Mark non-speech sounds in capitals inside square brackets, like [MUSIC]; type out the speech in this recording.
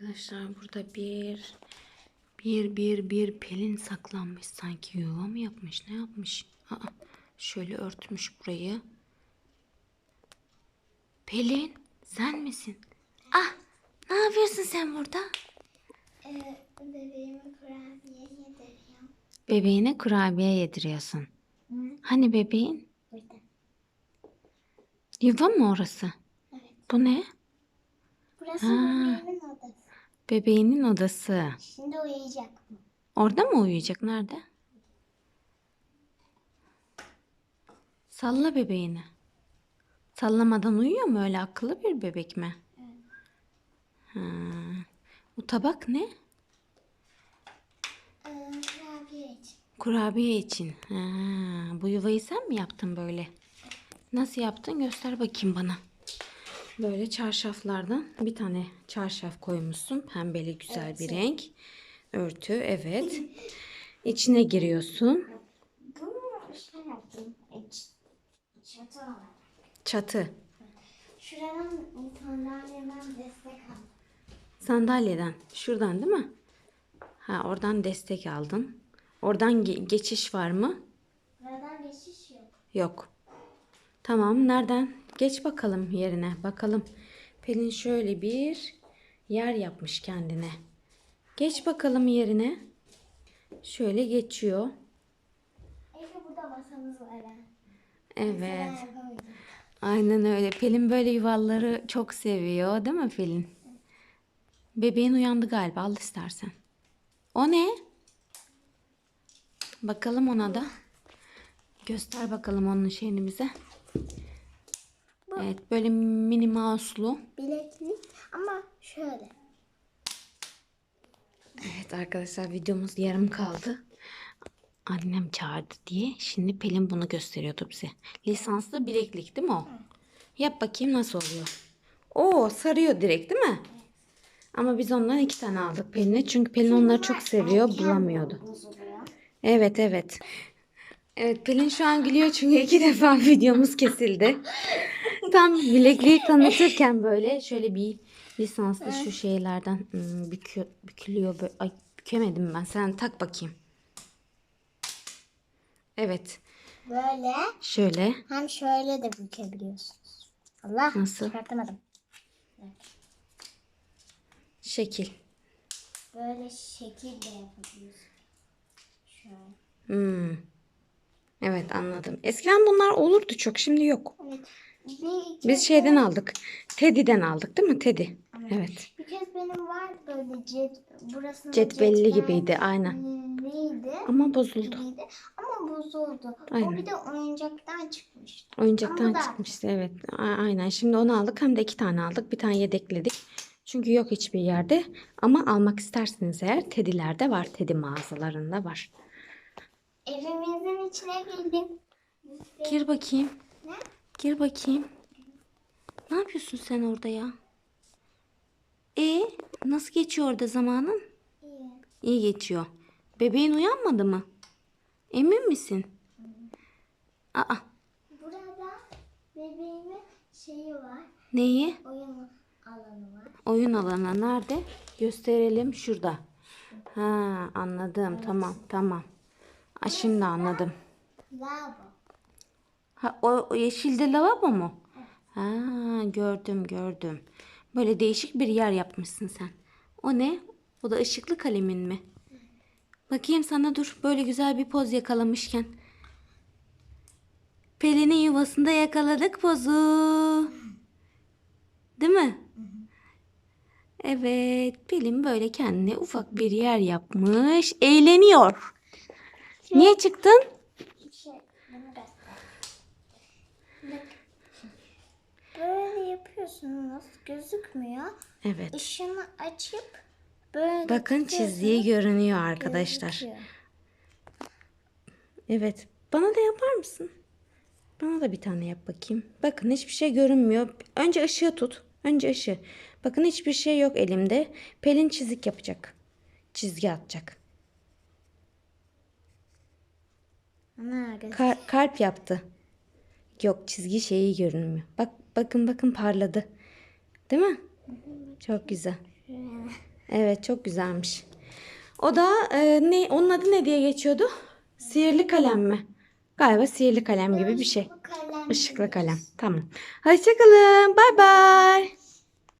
Arkadaşlar burada bir bir bir bir pelin saklanmış sanki yuva mı yapmış ne yapmış? Aa, şöyle örtmüş burayı. Pelin sen misin? Ah ne yapıyorsun sen burada? Ee, bebeğime kurabiye yediriyorum. Bebeğine kurabiye yediriyorsun. Hani bebeğin? Burada. Yuva mı orası? Evet. Bu ne? Burası Ha. Bebeğimin odası. Bebeğinin odası. Şimdi uyuyacak mı? Orada mı uyuyacak? Nerede? Salla bebeğini. Sallamadan uyuyor mu öyle akıllı bir bebek mi? Ha. Bu tabak ne? Ee, kurabiye için. Kurabiye için. Ha. Bu yuvayı sen mi yaptın böyle? Nasıl yaptın? Göster bakayım bana. Böyle çarşaflardan bir tane çarşaf koymuşsun. Pembeli güzel bir renk. Örtü evet. [LAUGHS] İçine giriyorsun. Çatı. Şuradan sandalyeden destek aldım. Sandalyeden. Şuradan değil mi? Ha oradan destek aldın. Oradan ge- geçiş var mı? Buradan geçiş yok. Yok. Tamam nereden? Geç bakalım yerine. Bakalım. Pelin şöyle bir yer yapmış kendine. Geç bakalım yerine. Şöyle geçiyor. Ege burada masamız var. ha. Evet. Aynen öyle. Pelin böyle yuvaları çok seviyor, değil mi Pelin? Bebeğin uyandı galiba. Al istersen. O ne? Bakalım ona da. Göster bakalım onun şeyini bize. Evet, böyle mini mouse'lu. Bileklik ama şöyle. Evet arkadaşlar videomuz yarım kaldı. Annem çağırdı diye. Şimdi Pelin bunu gösteriyordu bize. Lisanslı bileklik değil mi o? Yap bakayım nasıl oluyor. Oo sarıyor direkt değil mi? Ama biz ondan iki tane aldık Pelin'e. Çünkü Pelin onları çok seviyor. Bulamıyordu. Bozuluyor. Evet evet. Evet Pelin şu an gülüyor çünkü iki defa [LAUGHS] videomuz kesildi. Tam bilekliği tanıtırken böyle şöyle bir lisanslı şu şeylerden hmm, bükü, bükülüyor. Böyle. Ay bükemedim ben. Sen tak bakayım. Evet. Böyle Şöyle. hem şöyle de bükebiliyorsunuz. Allah Nasıl? çıkartamadım. Şekil. Böyle şekil de yapabiliyorsunuz. Şöyle. Hmm. Evet anladım. Eskiden bunlar olurdu çok. Şimdi yok. Evet. Bir, Biz şeyden aldık. Teddy'den aldık değil mi? Teddy. Evet. bir kez benim var böyle cet, burasında Cetvelli cetvel, gibiydi aynen. Neydi? Ama bozuldu. Gibiydi. Ama bozuldu. Aynen. O bir de oyuncaktan çıkmıştı. Oyuncaktan Ama da- çıkmıştı evet. A- Aynen. Şimdi onu aldık hem de iki tane aldık. Bir tane yedekledik. Çünkü yok hiçbir yerde. Ama almak isterseniz eğer Teddy'lerde var. Teddy mağazalarında var. Evimizin içine girdim. Gir bakayım. Ne? Gir bakayım. Ne yapıyorsun sen orada ya? E nasıl geçiyor orada zamanın? İyi. İyi geçiyor. Bebeğin uyanmadı mı? Emin misin? Aa, Burada bebeğimin şeyi var. neyi? Oyun alanı var. Oyun alanı nerede? Gösterelim şurada. Ha anladım. Tamam tamam. Aa, şimdi anladım. Lavabo. Ha, o, o yeşilde lavabo mu? Ha gördüm gördüm. Böyle değişik bir yer yapmışsın sen. O ne? O da ışıklı kalemin mi? Bakayım sana dur. Böyle güzel bir poz yakalamışken. Pelin'in yuvasında yakaladık pozu. Değil mi? Evet. Pelin böyle kendine ufak bir yer yapmış. Eğleniyor. Niye çıktın? Şey. Böyle yapıyorsunuz. Gözükmüyor. Evet. Işığını açıp böyle Bakın çizdiği görünüyor arkadaşlar. gözüküyor. Evet. Bana da yapar mısın? Bana da bir tane yap bakayım. Bakın hiçbir şey görünmüyor. Önce ışığı tut. Önce ışığı. Bakın hiçbir şey yok elimde. Pelin çizik yapacak. Çizgi atacak. Kar- kalp yaptı. Yok çizgi şeyi görünmüyor. Bak bakın bakın parladı. Değil mi? Çok güzel. Evet çok güzelmiş. O da e, ne onun adı ne diye geçiyordu? Sihirli kalem mi? Galiba sihirli kalem gibi bir şey. Işıklı kalem. Tamam. Hoşçakalın. Bay bay.